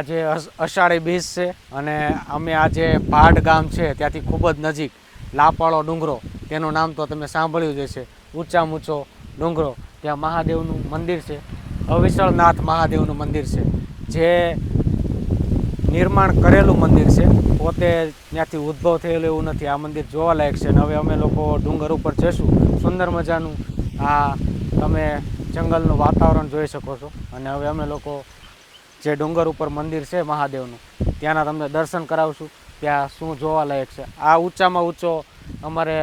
આજે અષ- અષાઢી બીજ છે અને અમે આજે ભાડ ગામ છે, ત્યાંથી ખૂબ જ નજીક. લાપાળો ડુંગરો, તેનું નામ તો તમે સાંભળ્યું જ હશે. ઊંચામાં ઊંચો ડુંગરો, ત્યાં મહાદેવનું મંદિર છે. અવિસળનાથ મહાદેવનું મંદિર છે. જે નિર્માણ કરેલું મંદિર છે. પોતે ત્યાંથી ઉદ્ભવ થયેલું એવું નથી. આ મંદિર જોવાલાયક છે અને હવે અમે લોકો ડુંગર ઉપર જઈશું સુંદર મજાનું આ તમે જંગલનું વાતાવરણ જોઈ શકો છો. અને હવે અમે લોકો જે ડુંગર ઉપર મંદિર છે મહાદેવનું, ત્યાંના તમને દર્શન કરાવશું. ત્યાં શું જોવાલાયક છે? આ ઊંચામાં ઊંચો અમારે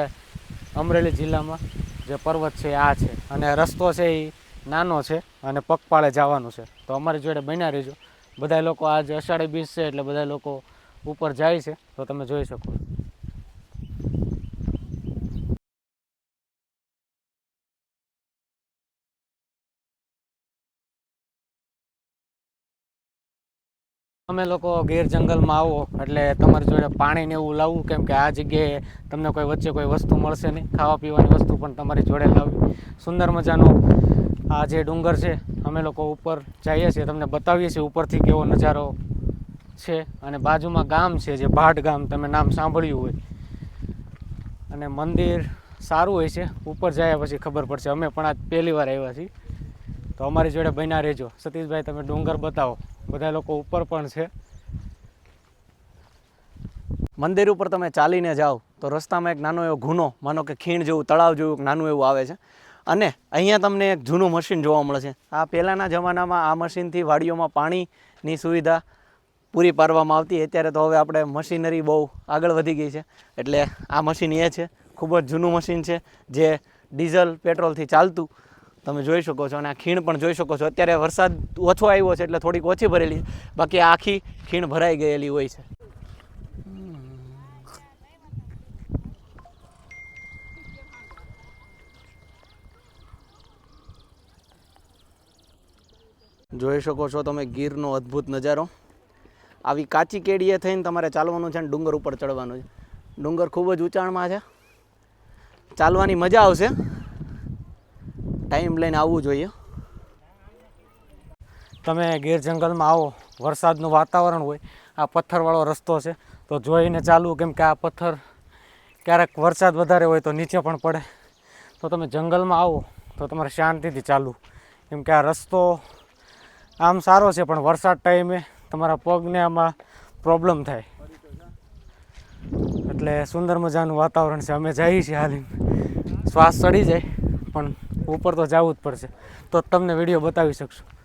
અમરેલી જિલ્લામાં જે પર્વત છે, આ છે. અને રસ્તો છે એ નાનો છે અને પગપાળે જવાનું છે. તો અમારી જોડે બન્યા રહેજો. બધા લોકો આજે અષાઢી બીજ છે એટલે બધા લોકો ઉપર જાય છે, તો તમે જોઈ શકો અમે લોકો ગીર જંગલમાં આવો, એટલે તમારી જોડે પાણી ને એવું લાવવું કેમ કે આ જગ્યાએ તમને કોઈ વચ્ચે કોઈ વસ્તુ મળશે નહીં. ખાવા પીવાની વસ્તુ પણ તમારી જોડે લાવવી સુંદર મજાનો આ જે ડુંગર છે, અમે લોકો ઉપર જઈએ છીએ. તમને બતાવીએ છીએ ઉપરથી કેવો નજારો છે અને બાજુમાં ગામ છે, જે ભાટ ગામ, તમે નામ સાંભળ્યું હોય. અને મંદિર સારું હોય છે. ઉપર જાય પછી ખબર પડશે. અમે પણ આજ પહેલી વાર આવ્યા છીએ. તો અમારી જોડે બન્યા રહેજો. સતીશભાઈ, તમે ડુંગર બતાવો. બધા લોકો ઉપર પણ છે. મંદિર ઉપર તમે ચાલીને જાઓ તો રસ્તામાં એક નાનો એવો ગુનો માનો કે ખીણ જેવું, તળાવ જેવું એક નાનું એવું આવે છે. અને અહીંયા તમને એક જૂનું મશીન જોવા મળે છે. આ પહેલાંના જમાનામાં આ મશીનથી વાડીઓમાં પાણીની સુવિધા પૂરી પાડવામાં આવતી. અત્યારે તો હવે આપણે મશીનરી બહુ આગળ વધી ગઈ છે. એટલે આ મશીન એ છે. ખૂબ જ જૂનું મશીન છે જે ડીઝલ, પેટ્રોલથી ચાલતું. તમે જોઈ શકો છો અને આ ખીણ પણ જોઈ શકો છો. અત્યારે વરસાદ ઓછો આવ્યો છે એટલે થોડીક ઓછી ભરેલી બાકી આખી ખીણ ભરાઈ ગયેલી હોય છે. જોઈ શકો છો તમે ગીરનો અદ્ભુત નજારો. આવી કાચી કેડીએ થઈને તમારે ચાલવાનું છે અને ડુંગર ઉપર ચડવાનું છે. ડુંગર ખૂબ જ ઊંચાણમાં છે. ચાલવાની મજા આવશે. ટાઈમ લઈને આવવું જોઈએ. તમે ગીર જંગલમાં આવો, વરસાદનું વાતાવરણ હોય, આ પથ્થરવાળો રસ્તો છે, તો જોઈને ચાલવું, કેમ કે આ પથ્થર ક્યારેક વરસાદ વધારે હોય તો નીચે પણ પડે. તો તમે જંગલમાં આવો, તો તમારે શાંતિથી ચાલવું. કેમ કે આ રસ્તો આમ સારો છે, પણ વરસાદ ટાઈમે તમારા પગને આમાં પ્રોબ્લેમ થાય. એટલે સુંદર મજાનું વાતાવરણ છે. અમે જઈએ છીએ હાલી શ્વાસ ચડી જાય, પણ ઉપર તો જવું જ પડશે. તો તમને વીડિયો બતાવી શકશું.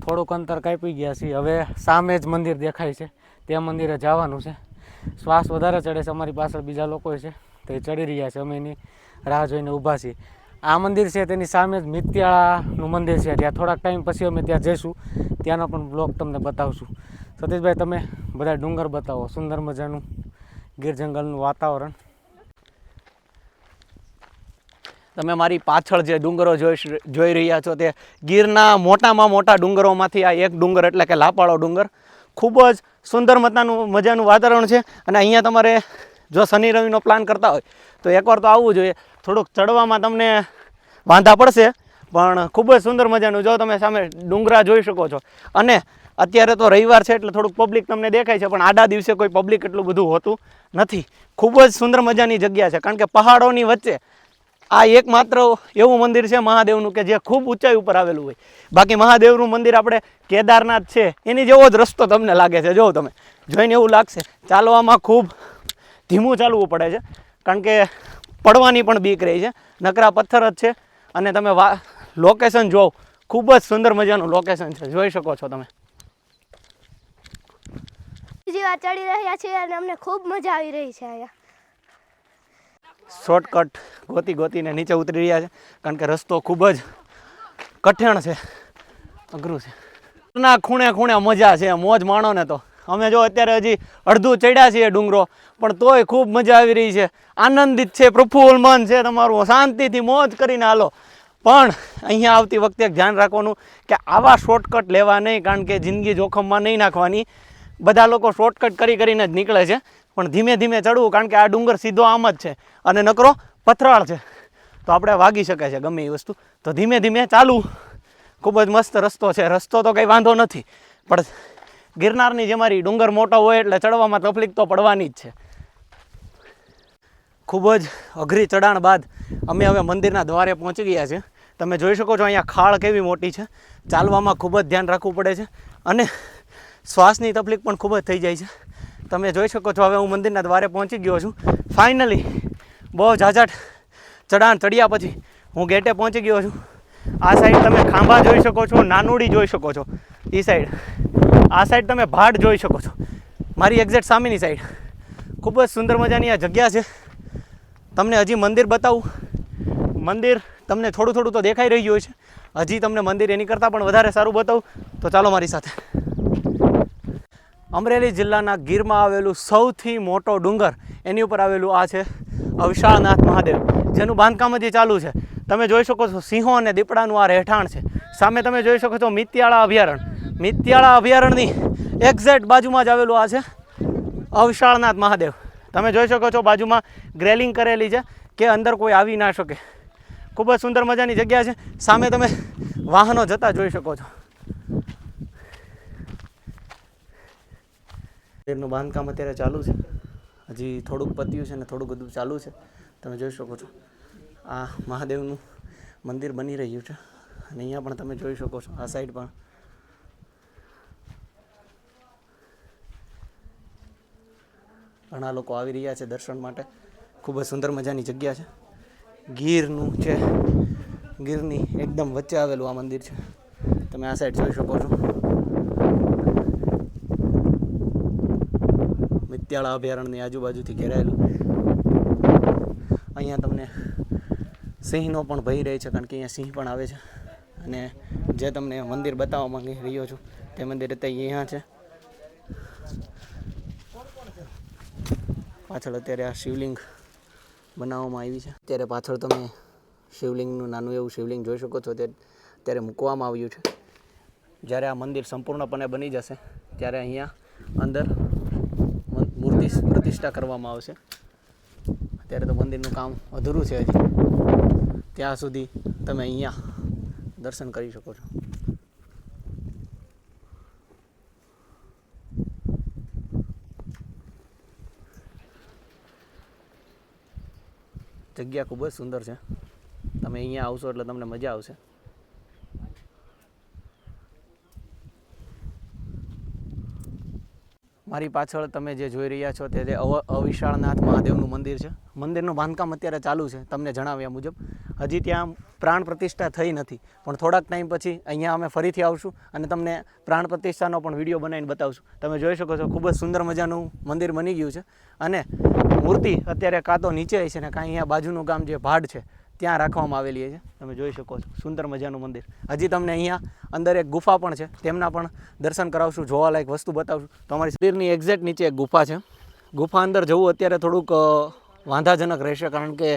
થોડુંક અંતર કાપી ગયા છીએ. હવે સામે જ મંદિર દેખાય છે. તે મંદિરે જવાનું છે. શ્વાસ વધારે ચડે છે અમારી પાછળ બીજા લોકો છે. તે ચડી રહ્યા છે. અમે એની રાહ જોઈને ઊભા છીએ. આ મંદિર છે તેની સામે જ મિત્યાળાનું મંદિર છે. ત્યાં થોડાક ટાઈમ પછી અમે ત્યાં જઈશું. ત્યાંનો પણ બ્લોગ તમને બતાવશું. સતીશભાઈ, તમે બધા ડુંગર બતાવો. સુંદર મજાનું ગીર જંગલનું વાતાવરણ. તમે મારી પાછળ જે ડુંગરો જોઈ જોઈ રહ્યા છો તે ગીરના મોટામાં મોટા ડુંગરોમાંથી આ એક ડુંગર એટલે કે લાપાળો ડુંગર. ખૂબ જ સુંદર મતાનું મજાનું વાતાવરણ છે અને અહીંયા તમારે જો શનિ રવિનો પ્લાન કરતા હોય તો એકવાર તો આવવું જોઈએ. થોડુંક ચડવામાં તમને વાંધા પડશે, પણ ખૂબ જ સુંદર મજાનું જો તમે સામે ડુંગરા જોઈ શકો છો. અને અત્યારે તો રવિવાર છે એટલે થોડુંક પબ્લિક તમને દેખાય છે, પણ આડા દિવસે કોઈ પબ્લિક એટલું બધું હોતું નથી. ખૂબ જ સુંદર મજાની જગ્યા છે, કારણ કે પહાડોની વચ્ચે આ એકમાત્ર એવું મંદિર છે મહાદેવનું કે જે ખૂબ ઊંચાઈ ઉપર આવેલું હોય. બાકી મહાદેવનું મંદિર આપણે કેદારનાથ છે, એની જેવો જ રસ્તો તમને લાગે છે. જો તમે. જોઈને એવું લાગશે. ચાલવામાં ખૂબ ધીમું ચાલવું પડે છે. કારણ કે પડવાની પણ બીક રહી છે. નકરા પથ્થર જ છે. અને તમે વા લોકેશન જોવો. ખૂબ જ સુંદર મજાનું લોકેશન છે. જોઈ શકો છો તમે. બીજી વાર ચડી રહ્યા છીએ અને અમને ખૂબ મજા આવી રહી છે અહીંયા. શોર્ટકટ ગોતી ગોતીને નીચે ઉતરી રહ્યા છે. કારણ કે રસ્તો ખૂબ જ કઠણ છે. અઘરું છે. ના, ખૂણે ખૂણે મજા છે. મોજ માણો ને તો. અમે જો અત્યારે હજી અડધું ચડ્યા છીએ ડુંગરો, પણ તોય ખૂબ મજા આવી રહી છે. આનંદિત છે પ્રફુલ્લ મન છે તમારું. શાંતિથી મોજ કરીને હાલો. પણ અહીંયા આવતી વખતે ધ્યાન રાખવાનું કે આવા શોર્ટકટ લેવા નહીં, કારણ કે જિંદગી જોખમમાં નહીં નાખવાની. બધા લોકો શોર્ટકટ કરી કરીને જ નીકળે છે. પણ ધીમે ધીમે ચડવું, કારણ કે આ ડુંગર સીધો આમ જ છે. અને નકરો પથરાળ છે. તો આપણે વાગી શકે છે ગમે એ વસ્તુ. તો ધીમે ધીમે ચાલવું ખૂબ જ મસ્ત રસ્તો છે. રસ્તો તો કંઈ વાંધો નથી. પણ ગિરનારની જે મારી ડુંગર મોટો હોય એટલે ચડવામાં તકલીફ તો પડવાની જ છે. ખૂબ જ અઘરી ચડાણ બાદ અમે હવે મંદિરના દ્વારે પહોંચી ગયા છે તમે જોઈ શકો છો અહીંયા ખાળ કેવી મોટી છે. ચાલવામાં ખૂબ જ ધ્યાન રાખવું પડે છે. અને શ્વાસની તકલીફ પણ ખૂબ જ થઈ જાય છે. તમે જોઈ શકો છો, હવે હું મંદિરના દ્વારે પહોંચી ગયો છું. ફાઇનલી બહુ ઝાઝાટ ચડાણ ચડ્યા પછી હું ગેટે પહોંચી ગયો છું. આ સાઈડ તમે ખાંભા જોઈ શકો છો, નાનુડી જોઈ શકો છો. એ સાઈડ આ સાઈડ તમે ભાડ જોઈ શકો છો. મારી એક્ઝેક્ટ સામેની સાઈડ ખૂબ જ સુંદર મજાની આ જગ્યા છે. તમને હજી મંદિર બતાવું. મંદિર તમને થોડું થોડું તો દેખાઈ રહ્યું છે. હજી તમને મંદિર એની કરતાં પણ વધારે સારું બતાવું. તો ચાલો મારી સાથે. અમરેલી જિલ્લાના ગીરમાં આવેલું સૌથી મોટો ડુંગર, એની ઉપર આવેલું આ છે અવિશાળનાથ મહાદેવ, જેનું બાંધકામ હજી ચાલુ છે. તમે જોઈ શકો છો સિંહો અને દીપડાનું આ રહેઠાણ છે. સામે તમે જોઈ શકો છો મિત્યાળા અભયારણ્ય મિત્યાળા અભયારણ્યની એક્ઝેક્ટ બાજુમાં જ આવેલું આ છે અવિશાળનાથ મહાદેવ. તમે જોઈ શકો છો બાજુમાં ગ્રેલિંગ કરેલી છે કે અંદર કોઈ આવી ના શકે. ખૂબ જ સુંદર મજાની જગ્યા છે. સામે તમે વાહનો જતા જોઈ શકો છો. મંદિરનું બાંધકામ અત્યારે ચાલુ છે. હજી થોડુંક પત્યું છે ને થોડુંક બધું ચાલુ છે. તમે જોઈ શકો છો. આ મહાદેવનું મંદિર બની રહ્યું છે. અને અહીંયા પણ તમે જોઈ શકો છો, આ સાઈડ પણ. ઘણા લોકો આવી રહ્યા છે દર્શન માટે. ખૂબ જ સુંદર મજાની જગ્યા છે. ગીરનું છે, ગીરની એકદમ વચ્ચે આવેલું આ મંદિર છે. તમે આ સાઈડ જોઈ શકો છો. મિત્યાળા અભયારણ્યની આજુબાજુથી ઘેરાયેલું. અહીંયા તમને સિંહનો પણ ભય રહે છે, કારણ કે અહીંયા સિંહ પણ આવે છે. અને જે તમને મંદિર બતાવવા માંગી રહ્યો છું, તે મંદિર અત્યારે અહીંયા છે. પાછળ અત્યારે આ શિવલિંગ બનાવવામાં આવી છે. અત્યારે પાછળ તમે શિવલિંગનું નાનું એવું શિવલિંગ જોઈ શકો છો, તે અત્યારે મૂકવામાં આવ્યું છે. જ્યારે આ મંદિર સંપૂર્ણપણે બની જશે, ત્યારે અહીંયા અંદર પ્રતિષ્ઠા કરવામાં આવશે. અત્યારે તો મંદિરનું કામ અધૂરું છે હજી. ત્યાં સુધી તમે અહીંયા દર્શન કરી શકો છો. જગ્યા ખૂબ જ સુંદર છે. તમે અહીંયા આવશો એટલે તમને મજા આવશે. મારી પાછળ તમે જે જોઈ રહ્યા છો તે જે અવ, અવિશાળનાથ મહાદેવનું મંદિર છે. મંદિરનું બાંધકામ અત્યારે ચાલુ છે, તમને જણાવ્યા મુજબ. હજી ત્યાં પ્રાણ પ્રતિષ્ઠા થઈ નથી, પણ થોડાક ટાઈમ પછી અહીંયા અમે ફરીથી આવશું અને તમને પ્રાણ પ્રતિષ્ઠાનો પણ વીડિયો બનાવીને બતાવશું. તમે જોઈ શકો છો, ખૂબ જ સુંદર મજાનું મંદિર બની ગયું છે. અને મૂર્તિ અત્યારે કાં તો નીચે છે ને કાં અહીંયા બાજુનું ગામ જે ભાડ છે ત્યાં રાખવામાં આવેલી છે. તમે જોઈ શકો છો. સુંદર મજાનું મંદિર. હજી તમને અહીંયા અંદર એક ગુફા પણ છે. તેમના પણ દર્શન કરાવશું, જોવાલાયક વસ્તુ બતાવશું. તો અમારી મંદિરની એક્ઝેક્ટ નીચે એક ગુફા છે. ગુફા અંદર જવું અત્યારે થોડુંક વાંધાજનક રહેશે કારણ કે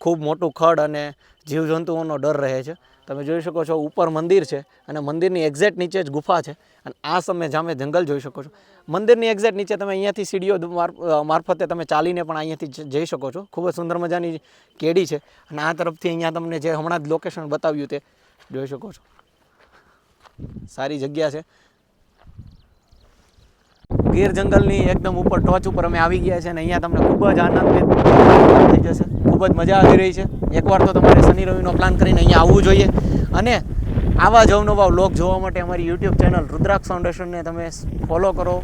ખૂબ મોટું ખડ અને જીવજંતુઓનો ડર રહે છે. તમે જોઈ શકો છો ઉપર મંદિર છે અને મંદિરની એક્ઝેક્ટ નીચે જ ગુફા છે. અને આ સમયે જામે જંગલ જોઈ શકો છો. મંદિરની એક્ઝેક્ટ નીચે તમે અહીંયાથી સીડીઓ મારફતે તમે ચાલીને પણ અહીંયાથી જઈ શકો છો. ખૂબ જ સુંદર મજાની કેડી છે. અને આ તરફથી અહીંયા તમને જે હમણાં જ લોકેશન બતાવ્યું તે જોઈ શકો છો. સારી જગ્યા છે. ગીર જંગલની એકદમ ઉપર ટોચ ઉપર અમે આવી ગયા છે અને અહીંયા તમને ખૂબ જ આનંદિત થઈ જશે. ખૂબ જ મજા આવી રહી છે. એકવાર તો તમારે શનિ રવિનો પ્લાન કરીને અહીંયા આવવું જોઈએ. અને આવા જ અવનવા વ્લોગ જોવા માટે અમારી યુટ્યુબ ચેનલ રુદ્રાક્ષ ફાઉન્ડેશનને તમે ફોલો કરો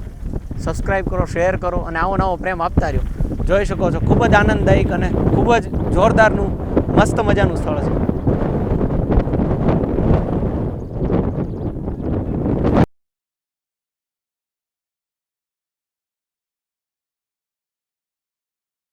સબસ્ક્રાઈબ કરો શેર કરો અને આવો નવો પ્રેમ આપતા રહ્યો. જોઈ શકો છો. ખૂબ જ આનંદદાયક અને ખૂબ જ જોરદારનું, મસ્ત મજાનું સ્થળ છે.